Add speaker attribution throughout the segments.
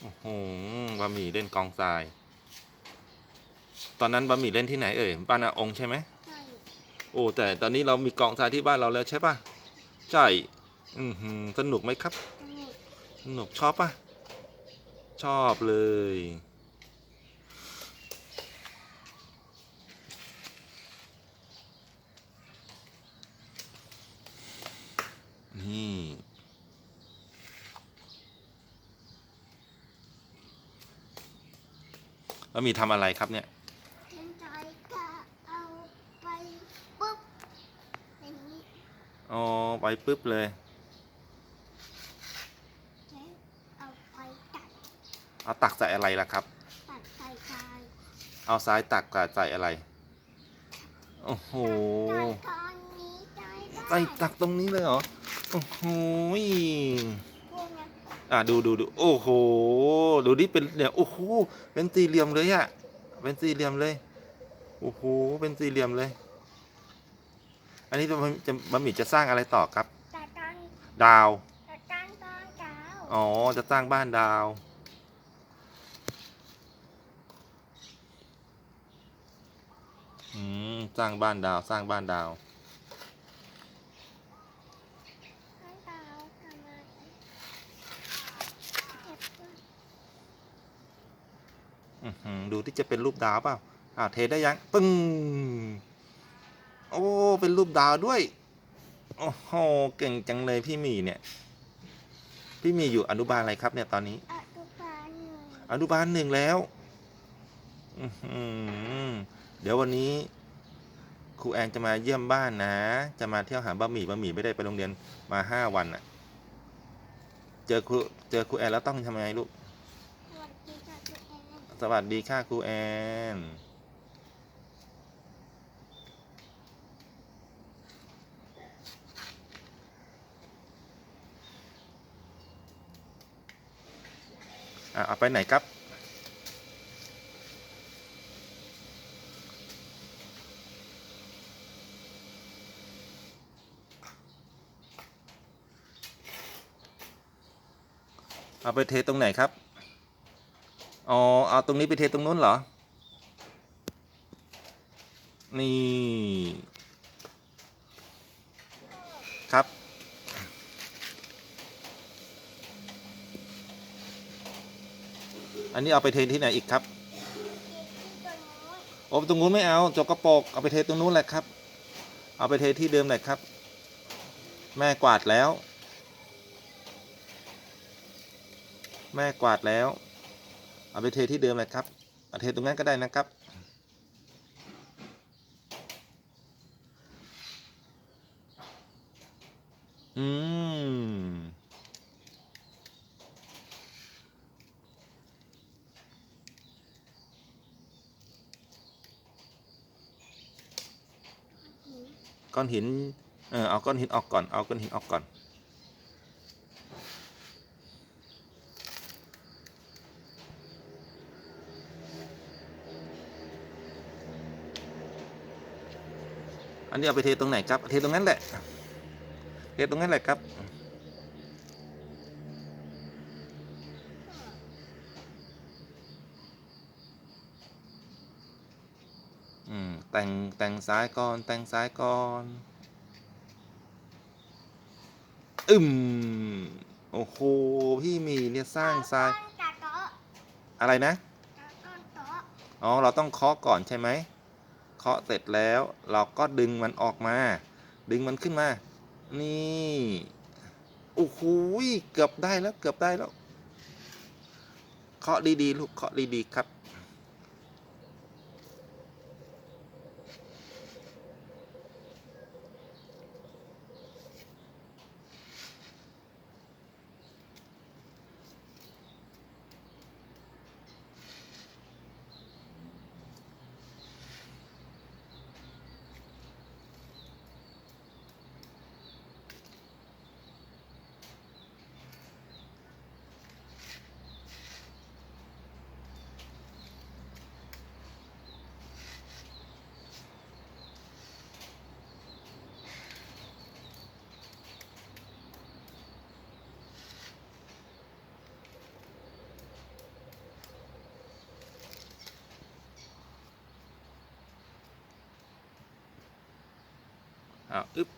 Speaker 1: โอ้โหบะหมี่เล่นกองทราย ตอนนั้นบะหมี่เล่นที่ไหนเอ่ยบ้านอาองค์ใช่ไหม
Speaker 2: ใช่
Speaker 1: โอ้แต่ตอนนี้เรามีกองทรายที่บ้านเราแล้วใช่ปะใช่อือหือสนุกไหมครับ
Speaker 2: สนุก
Speaker 1: สนุกชอบปะชอบเลย นี่ แล้วมีทำอะไรครับเนี่ย
Speaker 2: เห็นใจก็เอาไปปุ๊บอย่างนี้
Speaker 1: อ๋อไปปุ๊บเลย
Speaker 2: แล้วเอาไปตัด
Speaker 1: เอาตักใส่อะไรล่ะครับ
Speaker 2: ตัดใส่ทราย
Speaker 1: เอาซ้ายตักกับใส่อะไรโอ้โห
Speaker 2: ใส่ก้อนนี้ได้
Speaker 1: ใส่ตักตรงนี้เลยเหรอโอ้โหย
Speaker 2: พวกนั้น
Speaker 1: อะดูดูดูโอ้โหดูดิเป็นเนี่ยโอ้โหเป็นสี่เหลี่ยมเลยอะเป็นสี่เหลี่ยมเลยโอ้โหเป็นสี่เหลี่ยมเลย อันนี้จะจะบะหมี่จะสร้างอะไรต่อครับ
Speaker 2: ตัดตั้ง
Speaker 1: ดาว
Speaker 2: ตัดตั้งตอนเช้า
Speaker 1: อ๋อจะสร้างบ้านดาว อืมสร้างบ้านดาวสร้างบ้านดาว
Speaker 2: ให้ดาวทำอะไรเก็บไว้
Speaker 1: อื้อหือ ดูที่จะเป็นรูปดาวเปล่าอ่าเทได้ยัง ปึ้ง โอ้ เป็นรูปดาวด้วย โอ้โห เก่งจังเลยพี่หมีเนี่ย พี่หมีอยู่อนุบาลอะไรครับเนี่ยตอนนี้
Speaker 2: อนุบาลหนึ่ง
Speaker 1: อนุบาลหนึ่งแล้วอื้อหือเดี๋ยววันนี้ครูแอนจะมาเยี่ยมบ้านนะ จะมาเที่ยวหาบะหมี่บะหมี่ไม่ได้ไปโรงเรียนมาห้าวันอะ่ะ เจอครูเจอครูแอนแล้วต้องทำยังไงลูก
Speaker 2: สวัสดีค่ะตัวเอง
Speaker 1: สวัสดีค่ะครูแอนอะเอาไปไหนครับ เอาไปเทตรงไหนครับ อ๋อเอาตรงนี้ไปเทตรงนู้นเหรอ นี่ ครับ อันนี้เอาไปเทที่ไหนอีกครับโอ้ตรงนู้นไม่เอาจกกระปกเอาไปเทตรงนู้นแหละครับ เอาไปเทที่เดิมแหละครับ แม่กวาดแล้ว แม่กวาดแล้ว เอาไปเทที่เดิมเลยครับเอาเทตรงนั้นก็ได้นะครับ อืม ก้อนหิน เออเอาก้อนหินออกก่อน เอาก้อนหินออกก่อน อันนี้เอาไปเทตรงไหนครับ เทตรงนั้นแหละ เทตรงนั้นแหละครับ อืม แต่งแต่งซ้ายก่อน แต่งซ้ายก่อนอึมโอ้โห พี่หมีเนี่ยสร้างซ้าย
Speaker 2: ตัดโต๊ะ
Speaker 1: อะไรนะ
Speaker 2: ตัดต้นโต๊ะ
Speaker 1: อ๋อ เราต้องเคาะก่อนใช่ไหม เคาะเสร็จแล้ว เราก็ดึงมันออกมา ดึงมันขึ้นมา นี่โอ้โหยเกือบได้แล้วเกือบได้แล้วเคาะดีๆลูกเคาะดีๆครับ อ้าวอึ๊บ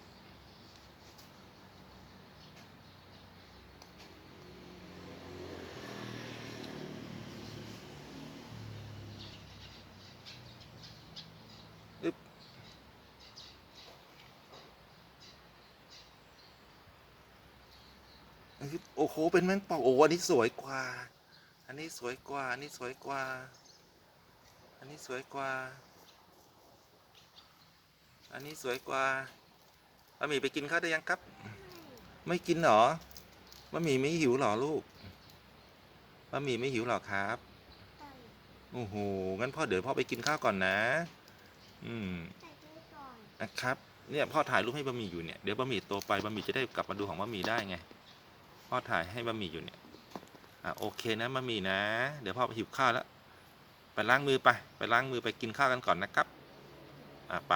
Speaker 1: อึ๊บโอ้โห เป็นแมงป่องโอ้โหอันนี้สวยกว่า อันนี้สวยกว่า อันนี้สวยกว่า อันนี้สวยกว่า อันนี้สวยกว่า บะหมี่ไปกินข้าวได้ยังครับ ไม่กินหรอบะหมี่ไม่หิวหรอลูกบะหมี่ไม่หิวหรอครับโอ้โหงั้นพ่อเดี๋ยวพ่อไปกินข้าวก่อนนะ อืม
Speaker 2: น
Speaker 1: นะครับ เนี่ยพ่อถ่ายรูปให้บะหมี่อยู่เนี่ยเดี๋ยวบะหมี่โตไปบะหมี่จะได้กลับมาดูของบะหมี่ได้ไง พ่อถ่ายให้บะหมี่อยู่เนี่ยอะโอเคนะบะหมี่นะ เดี๋ยวพ่อไปหิวข้าวแล้วไปล้างมือไป ไปล้างมือไปกินข้าวกันก่อนนะครับ อะไป